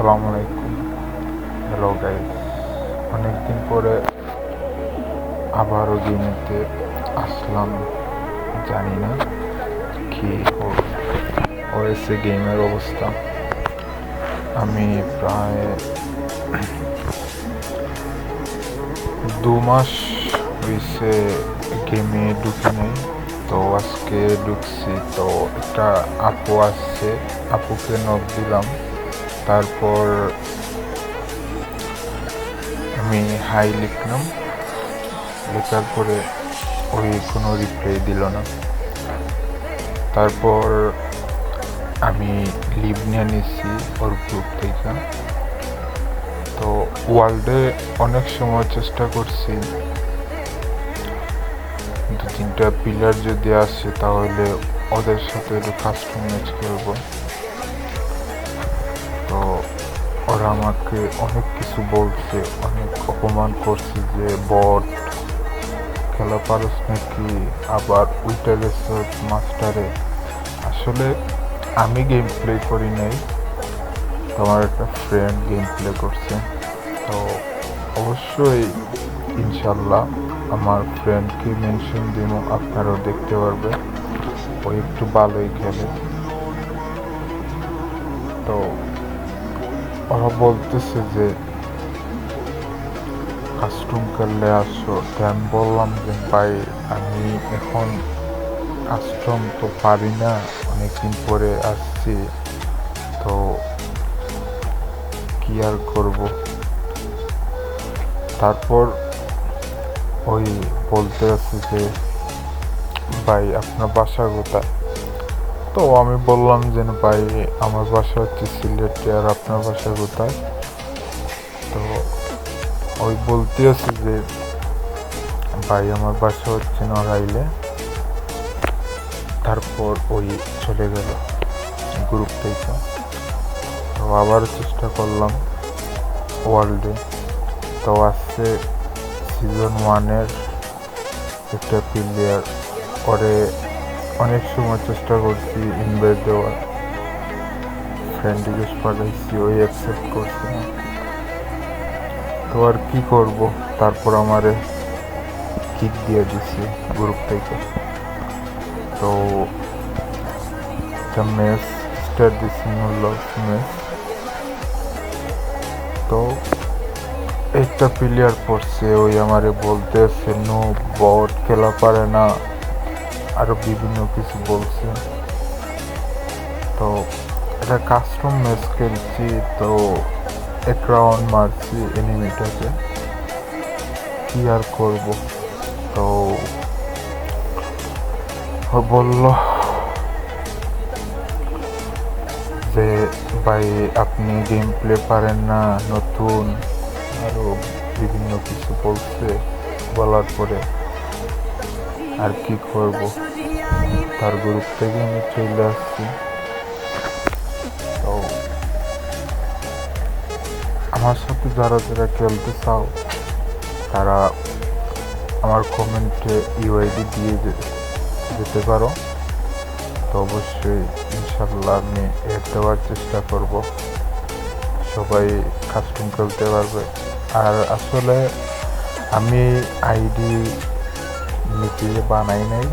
আসসালামু আলাইকুম। Hello guys অনেকদিন পরে আবারও গেমেতে আসলাম। জানি না কি হয়েছে গেমের অবস্থা। আমি প্রায় দু মাস হয়েছে গেমে ঢুকে নেই। তো আজকে ঢুকছি। তো একটা আপু আসছে। আপুকে নক দিলাম। তারপর আমি হাই লিখলাম। লেখার পরে ওই কোনো রিপ্লাই দিল না। তারপর আমি লিভ নিয়ে নিচ্ছি ওর গ্রুপ থেকে। তো ওয়ার্ল্ডে অনেক সময় চেষ্টা করছি। দু তিনটা পিলার যদি আসে তাহলে ওদের সাথে একটু কাস্টম ম্যাচ খেলব ওরা আমাকে অনেক কিছু বলছে, অনেক অপমান করছে যে, বট, খেলা পারস নাকি আবার উইটা গেছে মাস্টারে? আসলে আমি গেম প্লে করি নাই, তোমার একটা ফ্রেন্ড গেম প্লে করছে। তো অবশ্যই ইনশাল্লাহ আমার ফ্রেন্ডকে মেনশন দিব আপনারাও দেখতে পারবে ও একটু ভালোই খেলে। বলতেছে যে কাস্টম করলে আসো। তো আমি বললাম যে, ভাই, আমি এখন কাস্টম তো পারি না, অনেকদিন পরে আসছি। তো কি আর করব? তারপর ওই বলতে আছে যে, ভাই, আপনার বাসা কোথায়? তো আমি বললাম যে, ভাই, আমার বাসা হচ্ছে সিলেটে, আর আপনার বাসা কোথায়? তো ওই বলতে আছে যে, ভাই, আমার বাসা হচ্ছে নড়াইলে। তারপর ওই চলে গেল গ্রুপ থেকে। তো আবার চেষ্টা করলাম ওয়ার্ল্ডে তো আসছে সিজন ওয়ানের একটা প্লেয়ার পরে অনেক সময় চেষ্টা করছি ইনভাইট দেওয়ার। ফ্রেন্ড রিকোয়েস্ট পাঠাইছি, ওই অ্যাকসেপ্ট করছে না। তো আর কি করব? তারপর আমারে কিক দিয়ে দিছি গ্রুপ থেকে। তো একটা ম্যাচ স্টার্ট দিছি মূল্য ম্যাচ তো একটা প্লেয়ার পড়ছে, ওই আমারে বলতে আছে নো বট খেলা পারে না। আরও বিভিন্ন কিছু বলছে। তো এটা কাস্টম ম্যাচ খেলছি তো এক রাউন্ড মারছি এনিমিটাকে কি আর করব? তো বলল যে, ভাই, আপনি গেম প্লে পারেন না, নতুন। আরও বিভিন্ন কিছু বলছে বলার পরে। আর কি করব? তার গ্রুপ থেকে আমি চলে আসছি। তো, আমার সাথে যারা যারা খেলতে চাও, তারা আমার কমেন্টে ইউআইডি দিয়ে যেতে পারো। তো অবশ্যই ইনশাল্লাহ আমি এর দেওয়ার চেষ্টা করব। সবাই কাস্টম খেলতে পারবে। আর আসলে আমি আইডি নিজে বানাই নাই।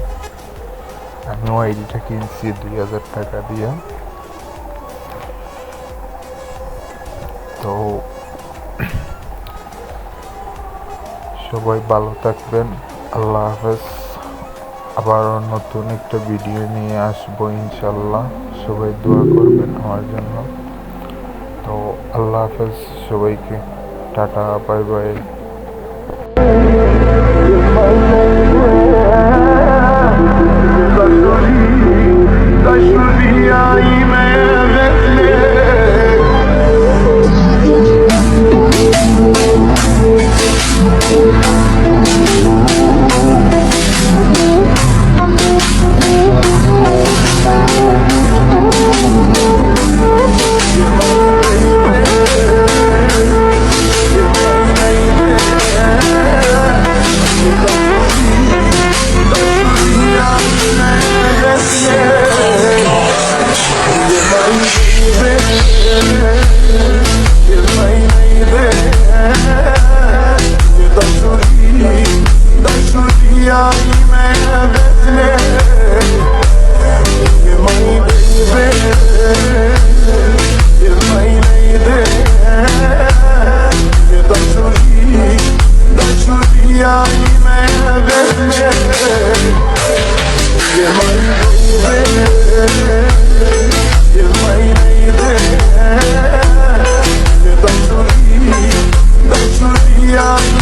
আমি ওই আইডিটা কিনছি দুই হাজার টাকা দিয়ে। তো সবাই ভালো থাকবেন, আল্লাহ হাফেজ। আবার নতুন একটা ভিডিও নিয়ে আসব ইনশাল্লাহ সবাই দোয়া করবেন আমার জন্য। তো আল্লাহ হাফেজ, সবাইকে টাটা, বাই বাই। Hallelujah.